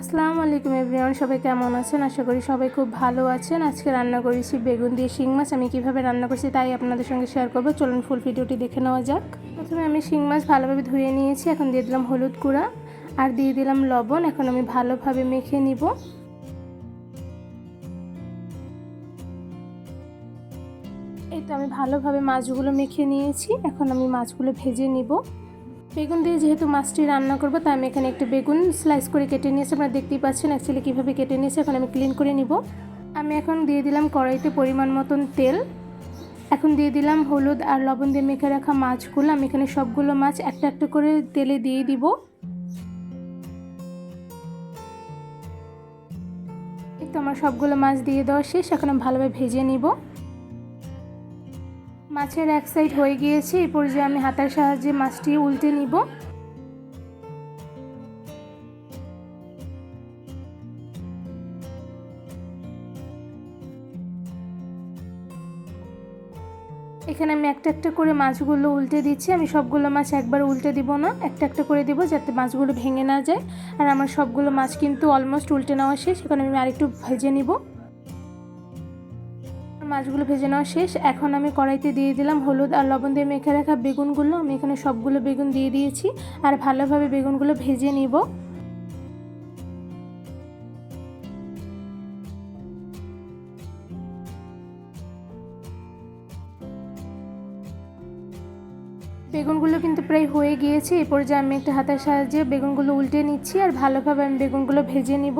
আসসালামু আলাইকুম এভরিওয়ান, সবাই কেমন আছেন? আশা করি সবাই খুব ভালো আছেন। আজকে রান্না করেছি বেগুন দিয়ে শিং মাছ। আমি কীভাবে রান্না করছি তাই আপনাদের সঙ্গে শেয়ার করব। চলুন ফুল ভিডিওটি দেখে নেওয়া যাক। প্রথমে আমি শিং মাছ ভালোভাবে ধুয়ে নিয়েছি। এখন দিয়ে দিলাম হলুদ গুঁড়া আর দিয়ে দিলাম লবণ। এখন আমি ভালোভাবে মেখে নিব। এই তো আমি ভালোভাবে মাছগুলো মেখে নিয়েছি। এখন আমি মাছগুলো ভেজে নিব। বেগুন দিয়ে যেহেতু মাছটি রান্না করব, তাই আমি এখানে একটু বেগুন স্লাইস করে কেটে নিয়েছি। আপনারা দেখতেই পাচ্ছেন অ্যাকচুয়ালি কীভাবে কেটে নিয়েছি, এখন আমি ক্লিন করে নিব। আমি এখন দিয়ে দিলাম কড়াইতে পরিমাণ মতন তেল। এখন দিয়ে দিলাম হলুদ আর লবণ দিয়ে মেখে রাখা মাছগুলো। আমি এখানে সবগুলো মাছ একটা একটা করে তেলে দিয়ে দিব। তো আমার সবগুলো মাছ দিয়ে দেওয়া শেষ। এখন ভালোভাবে ভেজে নিব। মাছের এক সাইড হয়ে গিয়েছে এই পর্যায়ে আমি হাতের সাহায্যে মাছটি উল্টে নিব। এখানে আমি একটা একটা করে মাছগুলো উল্টে দিচ্ছি, আমি সবগুলো মাছ একবার উল্টে দিব না, একটা একটা করে দিব যাতে মাছগুলো ভেঙে না যায়। আর আমার সবগুলো মাছ কিন্তু অলমোস্ট উল্টে নেওয়া শেষ, এখানে আমি আরেকটু ভেজে নিব। মাছগুলো ভেজে নেওয়া শেষ। এখন আমি কড়াইতে দিয়ে দিলাম হলুদ আর লবণ দিয়ে মেখে রাখা বেগুনগুলো। আমি এখানে সবগুলো বেগুন দিয়ে দিয়েছি আর ভালোভাবে বেগুনগুলো ভেজে নিব। বেগুনগুলো কিন্তু প্রায় হয়ে গিয়েছে। এই যে আমি একটা হাতের সাহায্যে বেগুনগুলো উল্টে নিচ্ছি আর ভালোভাবে আমি বেগুনগুলো ভেজে নিব।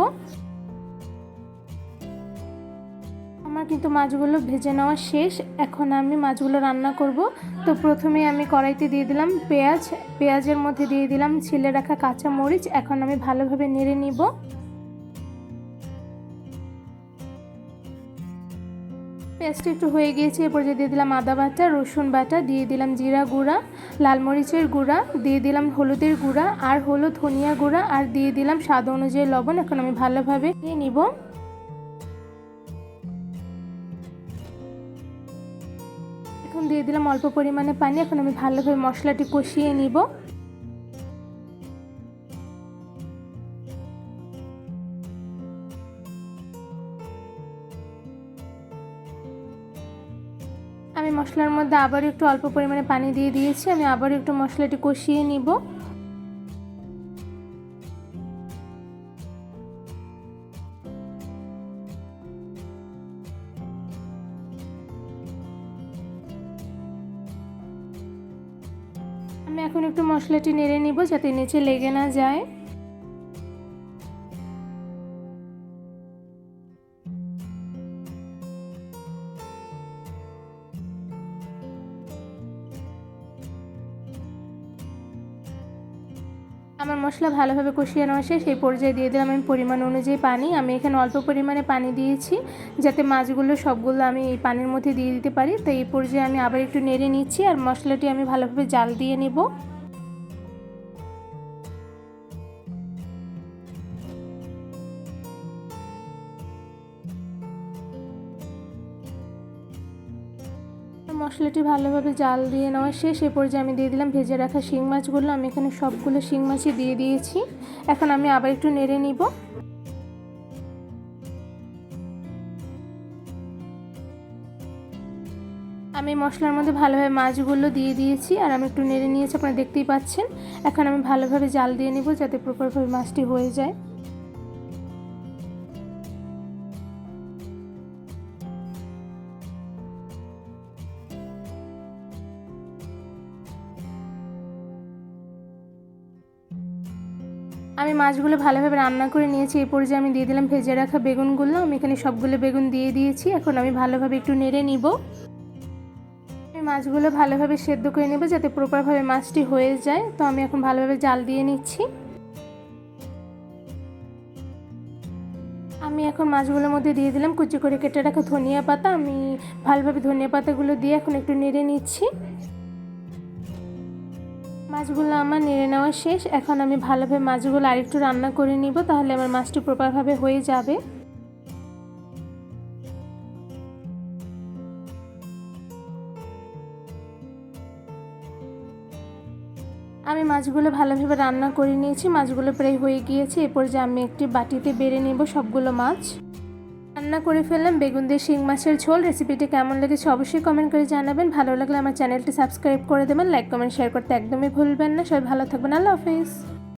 আমার কিন্তু মাছগুলো ভেজে নেওয়া শেষ। এখন আমি মাছগুলো রান্না করব। তো প্রথমে আমি কড়াইতে দিয়ে দিলাম পেঁয়াজ। পেঁয়াজের মধ্যে দিয়ে দিলাম ছিলে রাখা কাঁচা মরিচ। এখন আমি ভালোভাবে নেড়ে নিব। পেঁয়াজটা একটু হয়ে গিয়েছে, এরপর দিয়ে দিলাম আদা বাটা, রসুন বাটা, দিয়ে দিলাম জিরা গুঁড়া, লাল মরিচের গুঁড়া, দিয়ে দিলাম হলুদের গুঁড়া আর হলুদ ধনিয়া গুঁড়া আর দিয়ে দিলাম স্বাদ অনুযায়ী লবণ। এখন আমি ভালোভাবে নিয়ে নিব। এখন দিয়ে দিলাম অল্প পরিমাণে পানি। এখন আমি ভালোভাবে মশলাটি কষিয়ে নিব। আমি মশলার মধ্যে আবার একটু অল্প পরিমাণে পানি দিয়ে দিয়েছি। আমি আবার একটু মশলাটি কষিয়ে নিব। আমি এখন একটু মশলাটি নেড়ে নিব যাতে নিচে লেগে না যায়। আমার মশলা ভালোভাবে কষিয়ে নেওয়া শেষ। সেই পর্যায়ে দিয়ে দিলাম আমি পরিমাণ অনুযায়ী পানি। আমি এখানে অল্প পরিমাণে পানি দিয়েছি যাতে মাছগুলো সবগুলো আমি এই পানির মধ্যে দিয়ে দিতে পারি। তো এই পর্যায়ে আমি আবার একটু নেড়ে নিচ্ছি আর মশলাটি আমি ভালোভাবে জাল দিয়ে নেব। মশলাটি ভালোভাবে জাল দিয়ে নেওয়া শেষ। এ পর্যায়ে আমি দিয়ে দিলাম ভেজে রাখা শিং মাছগুলো। আমি এখানে সবগুলো শিং মাছই দিয়ে দিয়েছি। এখন আমি আবার একটু নেড়ে নিব। আমি মশলার মধ্যে ভালোভাবে মাছগুলো দিয়ে দিয়েছি আর আমি একটু নেড়ে নিয়েছি, আপনারা দেখতেই পাচ্ছেন। এখন আমি ভালোভাবে জাল দিয়ে নিব যাতে প্রপারভাবে মাছটি হয়ে যায়। আমি মাছগুলো ভালোভাবে রান্না করে নিয়েছি। এই পর্যায়ে আমি দিয়ে দিলাম ভেজে রাখা বেগুনগুলো। আমি এখানে সবগুলো বেগুন দিয়ে দিয়েছি। এখন আমি ভালোভাবে একটু নেড়ে নিব। আমি মাছগুলো ভালোভাবে সেদ্ধ করে নেব যাতে প্রপারভাবে মাছটি হয়ে যায়। তো আমি এখন ভালোভাবে জাল দিয়ে নিচ্ছি। আমি এখন মাছগুলোর মধ্যে দিয়ে দিলাম কুচি করে কেটে রাখা ধনিয়া পাতা। আমি ভালোভাবে ধনিয়া পাতাগুলো দিয়ে এখন একটু নেড়ে নিচ্ছি। মাছগুলো আমার নেড়ে নেওয়া শেষ। এখন আমি ভালোভাবে মাছগুলো আরেকটু রান্না করে নিব, তাহলে আমার মাছটি প্রপারভাবে হয়ে যাবে। আমি মাছগুলো ভালোভাবে রান্না করে নিয়েছি, মাছগুলো প্রায় হয়ে গিয়েছে। এরপর যে আমি একটি বাটিতে বেড়ে নেব সবগুলো মাছ। রান্না করে ফেললাম। বেগুন দিয়ে শিং মাছের ঝোল। রেসিপিটি কেমন লেগেছে অবশ্যই কমেন্ট করে জানাবেন। ভালো লাগলে আমার চ্যানেলটি সাবস্ক্রাইব করে দেবেন। লাইক কমেন্ট শেয়ার করতে একদমই ভুলবেন না। সবাই ভালো থাকবেন। আল্লাহ হাফিজ।